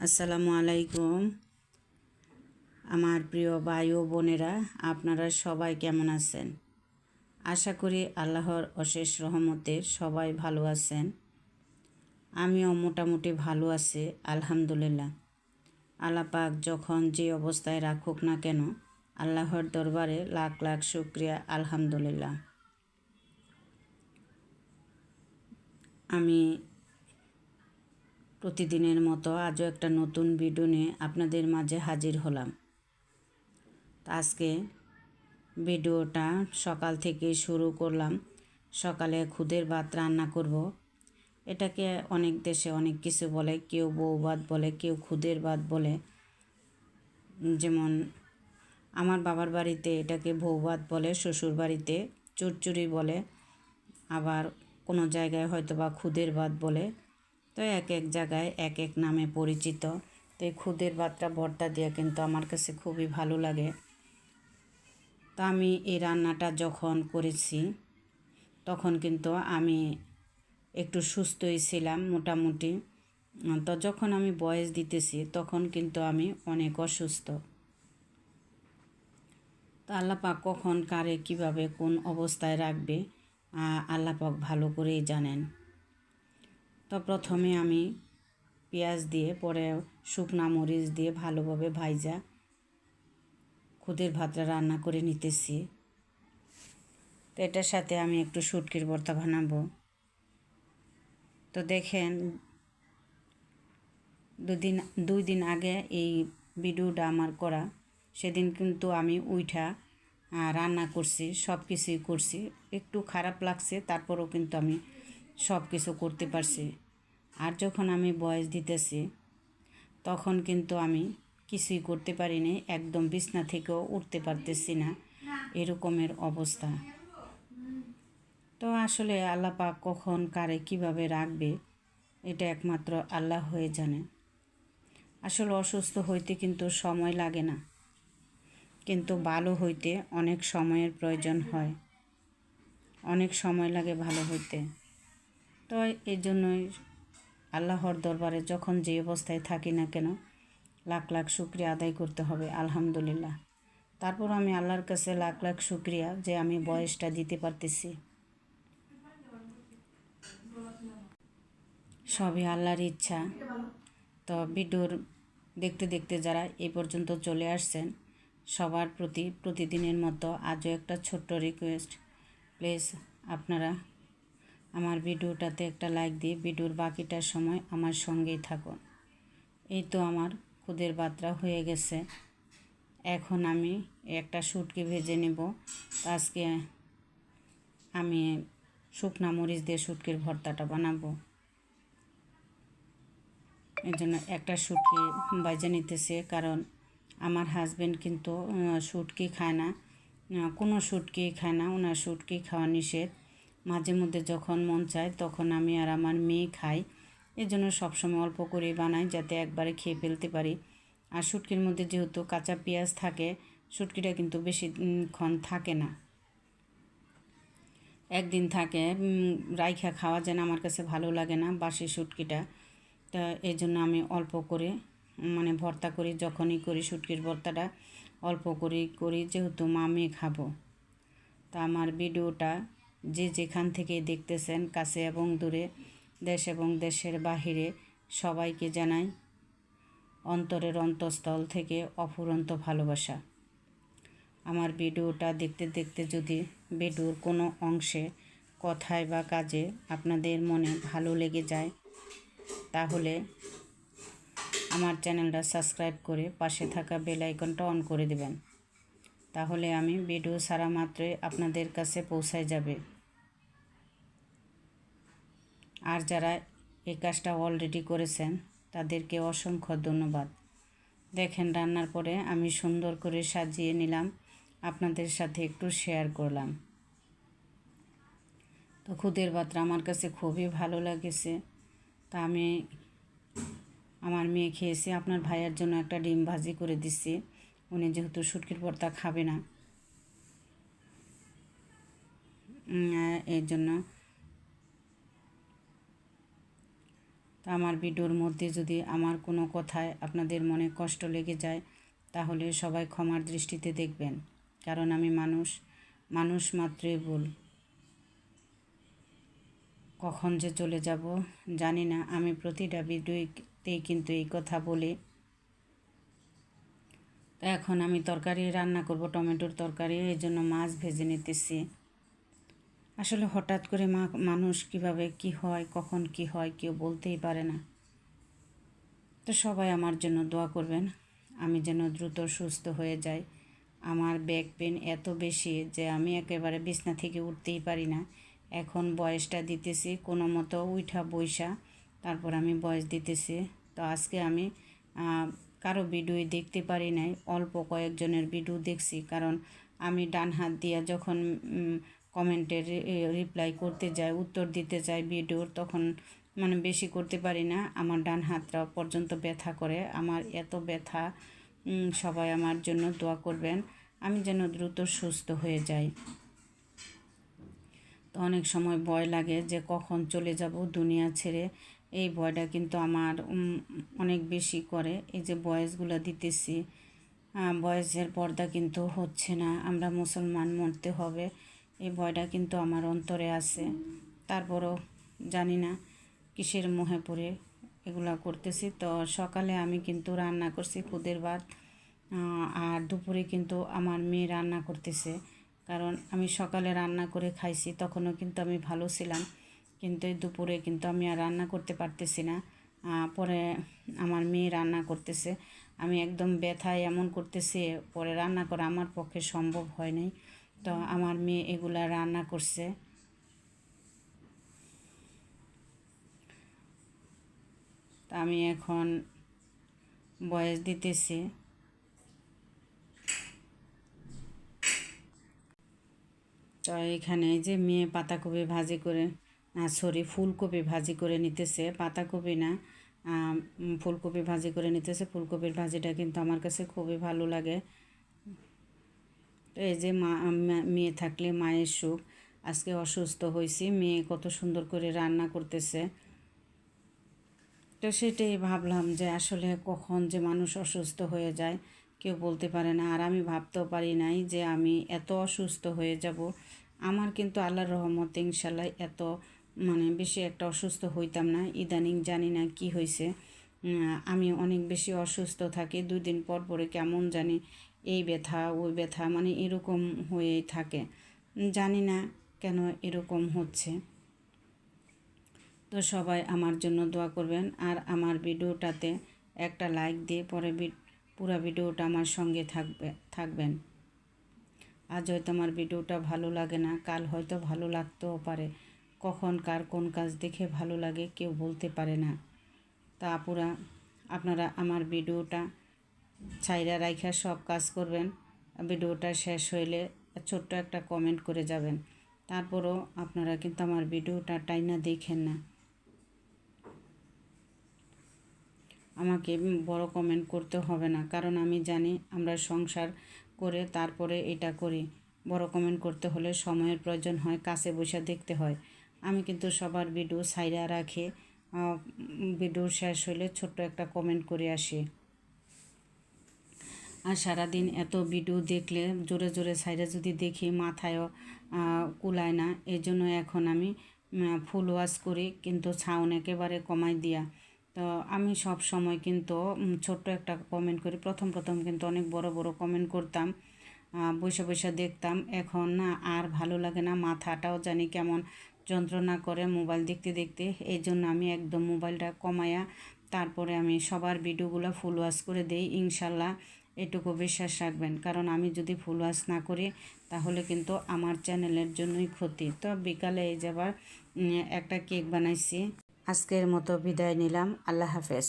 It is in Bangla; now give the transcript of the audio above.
আসসালামু আলাইকুম। আমার প্রিয় ভাই ও বোনেরা, আপনারা সবাই কেমন আছেন? আশা করি আল্লাহর অশেষ রহমতে সবাই ভালো আছেন। আমিও মোটামুটি ভালো আছি, আলহামদুলিল্লাহ। আল্লাহ পাক যখন যে অবস্থায় রাখুক না কেন, আল্লাহর দরবারে লাখ লাখ শুক্রিয়া, আলহামদুলিল্লাহ। আমি প্রতিদিনের মতো আজও একটা নতুন ভিডিও নিয়ে আপনাদের মাঝে হাজির হলাম। আজকে ভিডিওটা সকাল থেকে শুরু করলাম। সকালে খুদের ভাত রান্না করব। এটাকে অনেক দেশে অনেক কিছু বলে, কেউ বউ ভাত বলে, কেউ খুদের ভাত বলে। যেমন আমার বাবার বাড়িতে এটাকে বউ ভাত বলে, শ্বশুর বাড়িতে চুরচুরি বলে, আবার কোনো জায়গায় হয়তো বা খুদের ভাত বলে। তো এক এক জায়গায় এক এক নামে পরিচিত। তো এই খুদের ভাতটা ভর্তা দিয়ে কিন্তু আমার কাছে খুবই ভালো লাগে। তো আমি এই রান্নাটা যখন করেছি, তখন কিন্তু আমি একটু সুস্থই ছিলাম মোটামুটি। তো যখন আমি বয়স দিতেছি, তখন কিন্তু আমি অনেক অসুস্থ। তো আল্লাপাক কখন, কারে, কীভাবে, কোন অবস্থায় রাখবে আল্লাপাক ভালো করেই জানেন। তো প্রথমে আমি পেঁয়াজ দিয়ে, পরে শুকনা মরিচ দিয়ে ভালোভাবে ভাইজা খুদের ভাতটা রান্না করে নিতেছি। তো এটার সাথে আমি একটু শুটকির ভর্তা বানাবো। তো দেখেন, দুদিন, দুই দিন আগে এই ভিডিওটা আমার করা, সেদিন কিন্তু আমি উইঠা রান্না করছি সব কিছুই করছি। একটু খারাপ লাগছে, তারপরেও কিন্তু আমি সব কিছু করতে পারছি। আর যখন আমি বয়স দিতেছি, তখন কিন্তু আমি কিছুই করতে পারিনি, একদম বিছনা থেকেও উঠতে পারতেছি না। এরকমের অবস্থা। তো আসলে আল্লাহ পাক কখন কারে কীভাবে রাখবে, এটা একমাত্র আল্লাহ হয়ে জানে। আসলে অসুস্থ হইতে কিন্তু সময় লাগে না। কিন্তু ভালো হইতে অনেক সময়ের প্রয়োজন হয়। অনেক সময় লাগে ভালো হইতে। তো এই জন্যই আল্লাহর দরবারে যখন যে অবস্থায় থাকি না কেন, লাখ লাখ শুক্রিয়া আদায় করতে হবে, আলহামদুলিল্লাহ। তারপর আমি আল্লাহর কাছে লাখ লাখ শুক্রিয়া যে আমি বয়সটা দিতে পারতেছি। সবই আল্লাহর ইচ্ছা। তো ভিডিওর দেখতে দেখতে যারা এই পর্যন্ত চলে আসছেন, সবার প্রতি প্রতিদিনের মতো আজও একটা ছোট্ট রিকোয়েস্ট প্লিজ আপনারা আমার ভিডিওটাতে একটা লাইক দিয়ে ভিডিওর বাকিটার সময় আমার সঙ্গেই থাকুন। এই তো আমার খুদের বাতরা হয়ে গেছে। এখন আমি একটা শুটকি ভেজে নেব। আজকে আমি শুকনা মরিচ দিয়ে শুটকির ভর্তাটা বানাবো। এর জন্য একটা শুটকি বাজে নিতেছে, কারণ আমার হাজব্যান্ড কিন্তু শুটকি খায় না। কোনো শুটকি খায় না, ওনার শুটকি খাওয়া নিষেধ। মাঝে মধ্যে যখন মন চায় তখন আমি আর আমার মেয়ে খাই। এই জন্য সবসময় অল্প করে বানাই যাতে একবারে খেয়ে ফেলতে পারি। আর শুটকির মধ্যে যেহেতু কাঁচা পেঁয়াজ থাকে, শুটকিটা কিন্তু বেশিক্ষণ থাকে না। একদিন থাকে রাইখা খাওয়া যেন আমার কাছে ভালো লাগে না বাসি শুটকিটা। তা এই জন্য আমি অল্প করে মানে ভর্তা করি, যখনই করি শুটকির ভর্তাটা, অল্প করে করি যেহেতু মা মেয়ে খাব। তা আমার ভিডিওটা যে যেখান থেকে দেখতেছেন, কাছে এবং দূরে, দেশ এবং দেশের বাহিরে, সবাইকে জানাই অন্তরের অন্তঃস্থল থেকে অফুরন্ত ভালোবাসা। আমার ভিডিওটা দেখতে দেখতে যদি ভিডিওর কোনো অংশে, কথায় বা কাজে আপনাদের মনে ভালো লেগে যায়, তাহলে আমার চ্যানেলটা সাবস্ক্রাইব করে পাশে থাকা বেল আইকনটা অন করে দেবেন। তাহলে আমি ভিডিও সারা মাত্রই আপনাদের কাছে পৌঁছায় যাবে। আর যারা এই কাজটা অলরেডি করেছেন, তাদেরকে অসংখ্য ধন্যবাদ। দেখেন, রান্নার পরে আমি সুন্দর করে সাজিয়ে নিলাম। আপনাদের সাথে একটু শেয়ার করলাম। তো খুদের বাত্রা আমার কাছে খুবই ভালো লাগেছে। তা আমি আমার মেয়ে খেয়েছে, আপনার ভাইয়ের জন্য একটা ডিম ভাজি করে দিচ্ছি। উনি যেহেতু সুটকির পর্তা খাবে না। এর জন্য তো আমার ভিডিওর মধ্যে যদি আমার কোনো কথায় আপনাদের মনে কষ্ট লেগে যায়, তাহলে সবাই ক্ষমার দৃষ্টিতে দেখবেন, কারণ আমি মানুষ মানুষ মাত্রই ভুল। কখন যে চলে যাব জানি না, আমি প্রতিটা ভিডিওতেই কিন্তু এই কথা বলি। তো এখন আমি তরকারি রান্না করব, টমেটোর তরকারি, এই জন্য মাছ ভেজে নিতেছি। আসলে হঠাৎ করে মা, মানুষ কীভাবে কি হয়, কখন কি হয়, কেউ বলতেই পারে না। তো সবাই আমার জন্য দোয়া করবেন, আমি যেন দ্রুত সুস্থ হয়ে যাই। আমার ব্যাক পেন এত বেশি যে আমি একেবারে বিছনা থেকে উঠতেই পারি না। এখন বয়সটা দিতেছি, কোনো মতো উঠা বৈশা তারপর আমি বয়স দিতেছি। তো আজকে আমি কারও ভিডিও দেখতে পারি নাই, অল্প কয়েকজনের ভিডিও দেখছি। কারণ আমি ডান হাত দিয়া যখন কমেন্টের রিপ্লাই করতে যাই উত্তর দিতে চাই ভিডিওর, তখন মানে বেশি করতে পারি না। আমার ডান হাতটা পর্যন্ত ব্যথা করে। আমার এত ব্যথা সবাই আমার জন্য দোয়া করবেন। আমি যেন দ্রুত সুস্থ হয়ে যাই। তো অনেক সময় ভয় লাগে যে কখন চলে যাব দুনিয়া ছেড়ে। এই ভয়টা কিন্তু আমার অনেক বেশি করে। এই যে বয়সগুলো দিতেছি বয়সের পর্দা কিন্তু হচ্ছে না। আমরা মুসলমান মরতে হবে। এই ভয়টা কিন্তু আমার অন্তরে আছে। তারপরও জানি না কিসের মোহে পড়ে এগুলা করতেছি। তো সকালে আমি কিন্তু রান্না করছি খুদের ভাত আর দুপুরে কিন্তু আমার মেয়ে রান্না করতেছে। কারণ আমি সকালে রান্না করে খাইছি, তখনও কিন্তু আমি ভালো ছিলাম। কিন্তু দুপুরে কিন্তু আমি আর রান্না করতে পারতেছি না। পরে আমার মেয়ে রান্না করতেছে। আমি একদম ব্যথায় এমন করতেছে, পরে রান্না করা আমার পক্ষে সম্ভব হয় নাই। তো আমার মেয়ে এগুলা রান্না করছে। আমি এখন বয়স দিতেছি। তো এখানে যে মেয়ে পাতাকপি ভাজি করে না সরি ফুলকপি ভাজি করে নিতেছে। পাতাকপি না ফুলকপি ভাজি করে নিতেছে। ফুলকপির ভাজিটা কিন্তু আমার কাছে খুবই ভালো লাগে। এই যে মা মেয়ে থাকলে মায়ের সুখ। আজকে অসুস্থ হয়েছি মেয়ে কত সুন্দর করে রান্না করতেছে। তো সেটাই ভাবলাম যে আসলে কখন যে মানুষ অসুস্থ হয়ে যায়, কেউ বলতে পারে না। আর আমি ভাবতেও পারি নাই যে আমি এত অসুস্থ হয়ে যাব। আমার কিন্তু আল্লাহর রহমতে ইনশাল্লাহ এত মানে বেশি একটা অসুস্থ হইতাম না। ইদানিং জানি না কি হয়েছে আমি অনেক বেশি অসুস্থ থাকি। দুই দিন পর পরে কেমন জানি এই ব্যথা, ওই ব্যথা মানে এরকম হয়েই থাকে। জানি না কেন এরকম হচ্ছে। তো সবাই আমার জন্য দোয়া করবেন। আর আমার ভিডিওটাতে একটা লাইক দিয়ে পরে পুরো ভিডিওটা আমার সঙ্গে থাকবে, থাকবেন। আজ হয়তো আমার ভিডিওটা ভালো লাগে না, কাল হয়তো ভালো লাগতেও পারে। কখন, কার, কোন কাজ দেখে ভালো লাগে কেউ বলতে পারে না। তা আপুরা আপনারা আমার ভিডিওটা ছাইরা রাইখা সব কাজ করবেন। ভিডিওটা শেষ হইলে ছোট্ট একটা কমেন্ট করে যাবেন। তারপরও আপনারা কিন্তু আমার ভিডিওটা টাইনা দেখেন না। আমাকে বড় কমেন্ট করতে হবে না, কারণ আমি জানি আমরা সংসার করে তারপরে এটা করি। বড় কমেন্ট করতে হলে সময়ের প্রয়োজন হয়, কাছে বসে দেখতে হয়। আমি কিন্তু সবার ভিডিও সাইরা রাখে ভিডিও শেষ হলে ছোট্ট একটা কমেন্ট করে আসি। আর সারাদিন এত ভিডিও দেখলে জোরে জোরে সাইডে যদি দেখি মাথায়ও কুলায় না, এই জন্য এখন আমি ফুল ওয়াশ করি, কিন্তু ছাউন একেবারে কমাই দিয়া। তো আমি সব সময় কিন্তু ছোট্ট একটা কমেন্ট করি। প্রথম প্রথম কিন্তু অনেক বড় বড় কমেন্ট করতাম বসে বসে দেখতাম। এখন না আর ভালো লাগে না, মাথাটাও জানি কেমন যন্ত্রণা করে মোবাইল দেখতে দেখতে। এই জন্য আমি একদম মোবাইলটা কমায়া, তারপরে আমি সবার ভিডিওগুলো ফুল ওয়াশ করে দিই, ইনশাল্লাহ। এটুকু বিশ্বাস রাখবেন। কারণ আমি যদি ফুল ওয়াশ না করি, তাহলে কিন্তু আমার চ্যানেলের জন্যই ক্ষতি। তো বিকালে এই যাবার একটা কেক বানাইছি। আজকের মতো বিদায় নিলাম। আল্লাহ হাফেজ।